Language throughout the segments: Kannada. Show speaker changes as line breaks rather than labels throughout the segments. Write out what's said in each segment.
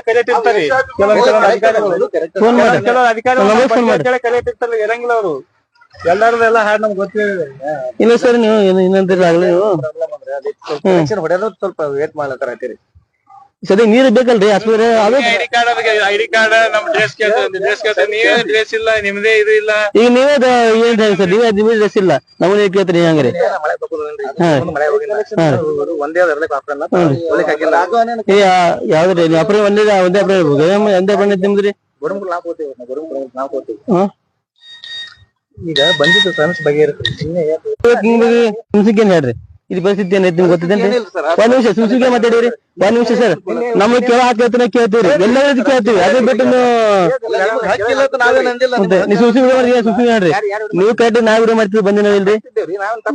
ಕೆಲವೊಂದ್ ಅಧಿಕಾರಿಗಳು. ಅಧಿಕಾರಿಗಳು. ಇರಂಗಿಲ್ಲ ಅವರು. ಎಲ್ಲಾರದೆಲ್ಲ ಹಾಡ್ ನಮ್ಗೆ ಗೊತ್ತಿದೆ
ಇಲ್ಲ ಸರ್ ನೀವು ಏನು ಇನ್ನೊಂದಿಲ್ಲ ಆಗ್ಲಿ ನೀವು.
ಹೊಡೆಯೋದು ಸ್ವಲ್ಪ ವೇಟ್ ಮಾಡ್ಲತ್ತಾರ ಅಂತೀರಿ.
ಸದ್ಯ ನೀರು ಬೇಕಲ್ರಿ? ಅದು
ಐಡಿ ಕಾರ್ಡ್ ಐಡಿ ಕಾರ್ಡ್ ನಮ್ ಡ್ರೆಸ್ ಡ್ರೆಸ್ ನೀವೇ ಡ್ರೆಸ್ ಇಲ್ಲ ನಿಮ್ದೇ ಇದು ಇಲ್ಲ.
ಈಗ ನೀವೇ ದ- ಏನ್ ಹೇಳಿ ಸರ್ ನೀವೇ ನಿಮಗೆ ಡ್ರೆಸ್ ಇಲ್ಲ. ನಮ್ಮನೆ ಕೇಳ್ತೀರಿ ಹಂಗ್ರಿ.
ಒಂದೇ
ಯಾವ್ದ್ರಿ? ನೀವು ಅಪ್ರೇ ಒಂದೇ ಒಂದೇ ಅಪ್ರ ಏನ್ ಒಂದೇ ಅಪ್ರ ನಿಮ್ದ್ರಿ? ಹಾ.
ಈಗ ಬಂದಿದ್ದು ಸನ್ಸ್ ಬಗ್ಗೆ ಇರುತ್ತೆ.
ನಿಮ್ಗೆ ಸುಮ್ಸಿಗೆ ಹೇಳ್ರಿ. ಇದು ಪರಿಸ್ಥಿತಿ ಏನೈತಿ ನಿಮ್ಗೆ ಗೊತ್ತಿದ್ದೇನ್ರಿ ಒಂದ್ ನಿಮಿಷ ಸುಮ್ಸಿಗೆ ಮಾತಾಡಿರಿ. ಒಂದ್ ನಿಮಿಷ ಸರ್ ನಮಗ್ ಕೇಳ ಹಾಕೈತಿನ ಕೇಳ್ತೀವಿ ಎಲ್ಲರಿಗೂ ಕೇಳ್ತೀವಿ ಅದೇ ಬಿಟ್ಟು ನೀವು ಮತ್ತೆ ನೀವು ಸುಮ್ಸಿಗೆ ಮಾಡಿ ಸುಮ್ಸಿಗೆ ಹೇಳ್ರಿ ನೀವು ಕರೆಕ್ಟ್ ನಾವ್ ವಿಡಿಯೋ ಮಾಡ್ತೀವಿ ಬಂದಿನ ಇಲ್ರಿ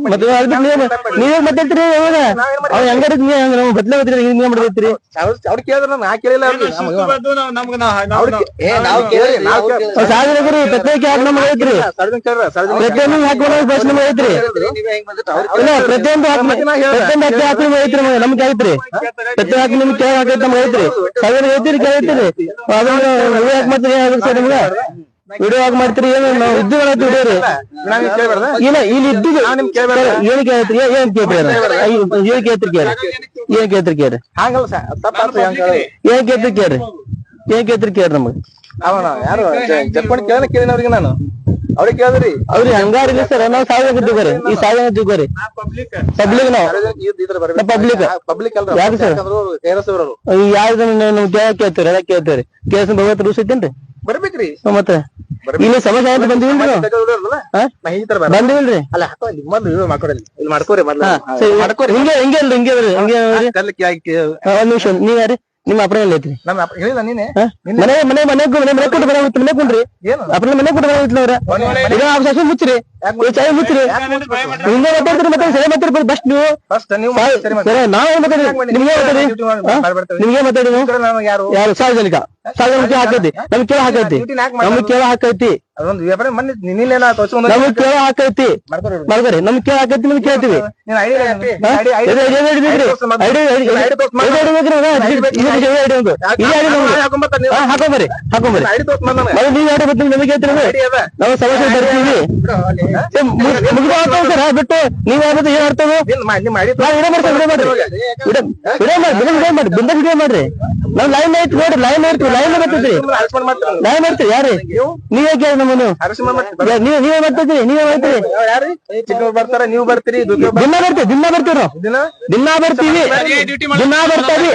ಮತ್ತೆ ನೀವ್ ನೀವೇ ನೀವೇ ಮಾತಾಡ್ತೀರಿ ಇವಾಗ ಅವ್ ಹೆಂಗಾರ ನೀವ್ ಹಂಗ ಬದ್ಲ ಹೋದ್ರಿ ಹಿಂಗ್ ನೀವ್ ಮಾಡ್ತೀರಿ
ಅವ್ರು ಕೇಳಿದ್ರ ನಾ ಕೇಳಿಲ್ಲ
ಸಾಧನೆಗರು ಪ್ರತ್ಯೇಕ ಯಾಕೆ ನಮ್ಗೆ ಐತ್ರಿ ಪ್ರತಿಯೊಂದು ಹಾಕೊಂಡು ಬಸ್ ನಮ್ಗೆ ಐತ್ರಿ ಇಲ್ಲ ಪ್ರತಿಯೊಂದು ಪ್ರತಿಯೊಂದು ಹಾಕಿ ಹಾಕಿ ನಮ್ಗೆ ಐತ್ರಿ ನಮ್ಗೆ ನಮ್ಗೆ ಐತ್ರಿ ಪ್ರತಿ ಹಾಕಿ ನಿಮ್ಗೆ ಕೇಳ ಹಾಕೈತಿ ನಮ್ಗೆ ಐತ್ರಿ ಸಾವಿರ ಐತಿರಿ ಕೇಳೈತ್ರಿ? ಅದನ್ನ ವಿಡಿಯೋ ಯಾಕೆ ಮಾಡ್ತೀರಿ ಅದಕ್ಕೆ ಸರ್ ನಿಮ್ಗೆ? ವಿಡಿಯೋ ಯಾಕೆ ಮಾಡ್ತೀರಿ ಏನು? ನಾವು ಇದ್ದು ಹೇಳತ್ತಿ ವಿಡಿಯೋ ರೀ ಇಲ್ಲ ಇಲ್ಲಿ ಇದ್ದು ಏನ್ ಕೇಳ್ತ್ರಿ ಏನ್ ಕೇಳ್ತೀರಿ ಏನ್ ಕೇಳ್ತೀರಿ ಕೇಳಿ ಏನ್ ಕೇಳ್ತೀರಿ ಕೇಳಿ ಏನ್ ಕೇಳ್ತೀರಿ ಕೇಳ್ರಿ. ಏನ್ ಕೇಳ್ತೀರಿ ಕೇಳಿ ನಮಗೆ.
ಅವನ ಯಾರು ಜಪ್ಕೊಂಡು ಕೇಳಿ ಕೇಳಿನ ಅವ್ರಿಗೆ ನಾನು. ಅವ್ರಿಗೆ ಕೇಳಿದ್ರಿ
ಅವ್ರಿ ಹಂಗಾರಿಲ್ಲ ಸರ್ ನಾವು ಸಾವಿರ ಈ ಸಾವಿರ ತಿಳ್ಕೊರಿ ಪಬ್ಲಿಕ್ ನಾವು ಪಬ್ಲಿಕ್
ಪಬ್ಲಿಕ್
ಯಾರು
ಸರ್
ಅವರು ಯಾವ್ದು ನಾವು ಕೇಳ ಕೇಳ್ತೀರಿ ಅದ ಕೇಳ್ತೀರಿ ಕೇಸ್ ಭಗವತ್ ರೂಸ್ ಐತೇನ್ರಿ
ಬರ್ಬೇಕ್ರಿ
ಮತ್ತೆ ಇಲ್ಲಿ ಸಮಸ್ಯೆ ಅಂತ ಬಂದಿವಿಲ್ರಿ? ಬಂದಿವಿಲ್ರಿ
ಅಲ್ಲ ಇದು ಮಾಡ್ಕೊಡಲಿ ಇಲ್ಲಿ ಮಾಡ್ಕೋರಿ ಮೊದ್ಲು
ಸರಿ ಹಿಂಗೆ ಹಿಂಗೆ ಅಲ್ರಿ ಹಿಂಗೆ ಹಿಂಗೆ ಒಂದ್ ನಿಮಿಷ ನೀವ್ ಯಾರಿ ನಿಮ್ಮ ಅಪ್ರ ಎಲ್ಲ ಐತ್ರಿ?
ನಮ್ಮ ಅಪ್ಪ ಹೇಳಿದ ನೀನೆ.
ಮನೆ ಮನೆ ಮನೆ ಮನೆ ಮನೆ ಕೊಟ್ಟು ಬರ ಮನೆ ಕುಂಡ್ರಿ
ಏನು?
ಅಪ್ರ ಮನೆ ಕೊಟ್ಟು ಬರ ಅವ್ರ. ಇದು ಆ ಸಸಿ ಮುಚ್ಚ್ರಿ. ಈ ಚಾಯ್ ಮುಚ್ಚ್ರಿ. ಹಿಂಗೆ ಮಾತಾಡ್ತೀರಿ ಮತ್ತೆ ಸರಿ ಮಾತಾಡ್ರಿ ಬಸ್ ನೀವು.
ಫಸ್ಟ್ ನೀವು
ಸರಿ, ಮಾತಾಡಿ ನಿಮ್ಗೆ ಮಾತಾಡಿ. ನಿಮ್ಗೆ
ಯಾರು?
ಯಾರು? ಸಾರ್ವಜನಿಕ. ಸಾರ್ವಜನಿಕ ಹಾಕೈತಿ. ನಮ್ಗೆ ಕೇಳ ಹಾಕೈತಿ. ನಮ್ಗೆ ಕೇಳ ಹಾಕೈತಿ.
ಅದೊಂದು ವ್ಯಾಪಾರ. ಮೊನ್ನೆ ನಿನ್ನೆಲ್ಲ ತೋರ್ಸ್ಕೊಂಡು
ನಮ್ಗೆ ಕೇಳ ಹಾಕೈತಿ.
ಮಾಡ್ಕೊರಿ
ನಮ್ಗೆ ಕೇಳ ಹಾಕೈತಿ ನಿಮ್ಗೆ ಕೇಳ್ತೀವಿ.
ಹಾಕೊಂಬರಿ ಐಡಿ
ಹಾ?
ಐಡಿ ಐಡಿ
ಇದು- ಇದು- ಇದು- ಇದು ಬೇಕ್ರಿ. ಐಡಿ- ಐಡಿ-
ಐಡಿ ತೋರ್ಸು
ಇದು
ಮತ್ತೆ.
ಐಡಿ ಬೇಕ್ರಿ, ಹಾ, ಇದು- ಇದು- ಇದು ಐಡಿ ಒಂದು. ಇದು ಐಡಿ
ನೀವು.
ಹಾ, ಹಾಕೊಂಬರ್ರಿ ಹಾಕೊಂಬರ್ರಿ
ಐಡಿ ತೋರ್ಸು ನನಗೆ.
ಮತ್ತೆ ನೀವು ಐಡಿ ಬಿಟ್ಟು ನಮಗೆ ಹೇಳ್ತೀರಿ ನಾವು? ಸಮಸ್ಯೆ ಬರ್ತೀವಿ. ಏ, ಮುಗ್- ಸರ್ ಬಿಟ್ಟು ನೀವ್ ಯಾವ್ದು ಏನ್ ಆಡ್ತೇವೆ ಮಾಡ್ತೀವಿ ಮಾಡ್ರಿ. ನಾವ್ ಲೈನ್ ಐತಿ ನೋಡ್ರಿ ಲೈನ್ ಐತಿ ಲೈನ್ ಬರ್ತೈತ್ರಿ. ಲೈನ್ ಮಾಡ್ತೀರಿ ಯಾರಿ ನೀವೇ? ಕೇಳಿ ನಮ್ಮನ್ನು. ನೀವ್. ನೀವ್ ಮಾಡ್ತಿದ್ರಿ ನೀವೇ ಮಾಡ್ತೀರಿ
ಬರ್ತಾರ ನೀವ್ ಬರ್ತೀರಿ
ದಿನ ಬರ್ತೀವಿ ದಿನ ಬರ್ತೀವಿ ನಾವು
ದಿನ?
ದಿನ ಬರ್ತೀವಿ. ದಿನ ಬರ್ತೀವಿ.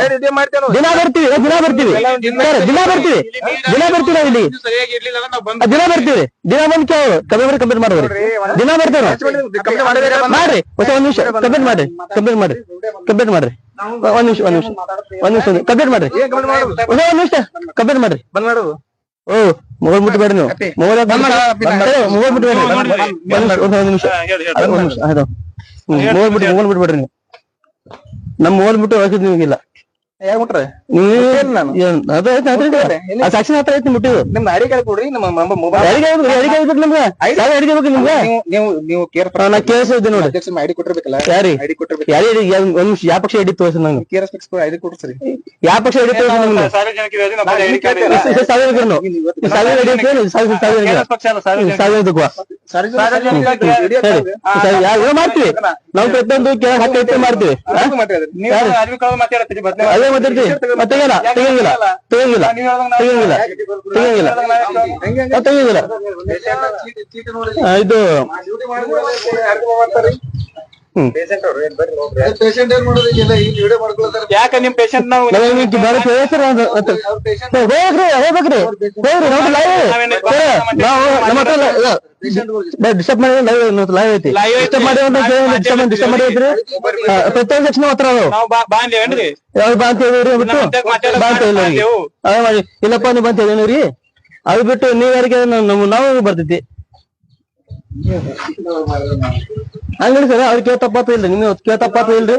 ದಿನ ಬರ್ತೀವಿ ದಿನ ಬರ್ತೀವಿ. ಸರ್ ದಿನ ಬರ್ತೀವಿ. ದಿನ ಬರ್ತೀವಿ ನಾವು ಇಲ್ಲಿ ದಿನ ಬರ್ತೀವಿ. ದಿನ ಬಂದು ಕೇಳು ಕಂಪ್ಲೇಂಟ್ ಕಂಪ್ಲೇಂಟ್ ಮಾಡ್ರಿ ದಿನ ಬರ್ತೇವೆ ನಾವು
ಕಂಪ್ಲೇಂಟ್ ಮಾಡಿದ್ರೆ
ಮಾಡ್ರಿ. ಹೊಸ ಒಂದ್ ನಿಮಿಷ ಕಂಪ್ಲೇಂಟ್ ಮಾಡ್ರಿ ಕಂಪ್ಲೇಂಟ್ ಮಾಡ್ರಿ ಕಂಪ್ಲೇಂಟ್ ಮಾಡ್ರಿ. ಒಂದ್ ನಿಮಿಷ ಒಂದ್ ನಿಮಿಷ ಒಂದ್ ನಿಮಿಷ ಕಂಪ್ಲೇಂಟ್ ಮಾಡ್ರಿ. ಹೊಸ ಒಂದ್ ನಿಮಿಷ ಕಂಪ್ಲೇಂಟ್ ಮಾಡ್ರಿ.
ಬಂದ್ ಮಾಡೋದು
ಓ ಮೊಬೈಲ್ ಮುಟ್ಟಬೇಡ್ರಿ ನೀವು. ಮೊಬೈಲ್ ಮೊಬೈಲ್ ಮುಟ್ಟಬೇಡ್ರಿ ಒಂದ್ ನಿಮಿಷ ಒಂದ್ ನಿಮಿಷ. ಒಂದ್ ನಿಮಿಷ ಅದು ಮೊಬೈಲ್ ಬಿಟ್ಟು ಮೊಬೈಲ್ ಬಿಟ್ಬಿಡ್ರಿ ನೀವು. ನಮ್ಮ ಮೊಬೈಲ್ ಬಿಟ್ಟು ಹಾಕಿದ್ ನಿಮಗಿಲ್ಲ.
ಮುಟ್ರೆ
ಏನ್- ನಾನು ಐತೆ ಅದ್ರಿಂದ. ಆ ಸಾಕ್ಷಿ ಹತ್ರ ಐತಿ ಮುಟ್ಟಿದ್ದು
ನಿಮ್ ಐಡಿ ಕಾರ್ಡ್ ಕೊಡ್ರಿ ನಮ್ಮ ಮೊಬೈಲ್
ಹೇಳ್ಬೇಕು ನಿಮ್ಗೆ ನಿಮ್ಗೆ
ನೀವು ನೀವು ಕೇರ್
ಹಾ, ನಾ ಕೇಸ್ ಇದ್ದೆ ನೋಡಿ
ಅಧ್ಯಕ್ಷ ಐಡಿ ಕೊಟ್ಟಿರ್ಬೇಕಲ್ಲ
ಯಾರಿ
ಐಡಿ ಕೊಟ್ಟಿರ್ಬೇಕು
ಯಾರು ಒಂದ್ ನಿಮಿಷ ಯಾವ ಪಕ್ಷ ಅಡಿ ತೋರಿಸಿ ನಂಗೆ
ಕೇರ್ ಎಸ್ ಐಡಿ ಕೊಡ್ರಿ
ಯಾವ ಪಕ್ಷ ಹಿಡಿತು ತೋರಿಸಿ ನಿಮ್ಗೆ ಇದು ಸಾವಿರ ರೂಪಾಯಿ ನಾವು. ಸಾವಿರ ಸಾವಿರ ಸಾವಿರ. ಸಾವಿರ ಮಾಡ್ತೀವಿ ಪ್ರತಿಯೊಂದು ಕೇಳ ಮಾಡ್ತೀವಿ ಅದೇ ಮಾತಾಡ್ತೀವಿ ಮತ್ತೆ ತೆಗಿಯಲ್ಲ ತೆಗಿಯಂಗಿಲ್ಲ ತೆಗಿಯಂಗಿಲ್ಲ ತೆಗಿಯಂಗಿಲ್ಲ ತೆಗಿಯಂಗಿಲ್ಲ. ತೆಗಿಯಂಗಿಲ್ಲ. ಇದು ಹ್ಮ್.
ಪೇಷಂಟ್ ಏನ್ ಮಾಡೋದು ಇಲ್ಲ ಈ ವಿಡಿಯೋ ಮಾಡ್ಕೊಳ್ತಾರೆ.
ಯಾಕ ನಿಮ್ ಪೇಷಂಟ್ ನಾವು
ಹೋಗ್ರಿ ಹೋಗ್ಬೇಕ್ರಿ ಹೋಗ್ರಿ. ನಾವು ಲೈವ್ ನಾವು ನಮ್ಮ ಹತ್ರ ಡಿಸ್ಟರ್ಬ್ ಮಾಡಿ ಲೈವ್ ಲೈವ್ ಐತಿ
Live ಐತಿ.
ಡಿಸ್ಟರ್ಬ್ ಮಾಡಿ ಅಂತ ಡಿಸ್ಟರ್ಬ್ ಡಿಸ್ಟರ್ಬ್ ಮಾಡಿ ಐತ್ರಿ ಆ, ಪ್ರತಿಯೊಂದು ಸೆಕ್ಷನ್ ಹತ್ರ ಅದಾವ
ನಾವು ಬಾ- ಬಾ ಅಂದೇವೇನ್ರಿ
ಯಾವ್ದು ಬಾ ಅಂತ ಹೇಳಿರಿ ಬಿಟ್ಟು.
ನಮ್ಮ ಜೊತೆ ಮಾತಾಡೋದು
ಬಾ ಅಂತ ಹೇಳಿರಿ
ಮಾಡ್ತೇವು.
ಅದೇ ಮಾಡಿ. ಇಲ್ಲಪ್ಪ ನೀವು ಬಂತ ಹೇಳಿರಿ ಅದು ಬಿಟ್ಟು ನೀವ್ ಯಾರಿಗೆ ನಾವು ಬರ್ತೈತಿ ಹಂಗಿಲ್ಲ ಸರ್ ಅವ್ರಿಗೆ ಕೇಳ್ತಪ್ಪ ಇಲ್ರಿ ನಿಮ್ಗೆ ಕೇಳ್ತಪ್ಪ ಇಲ್ರಿ.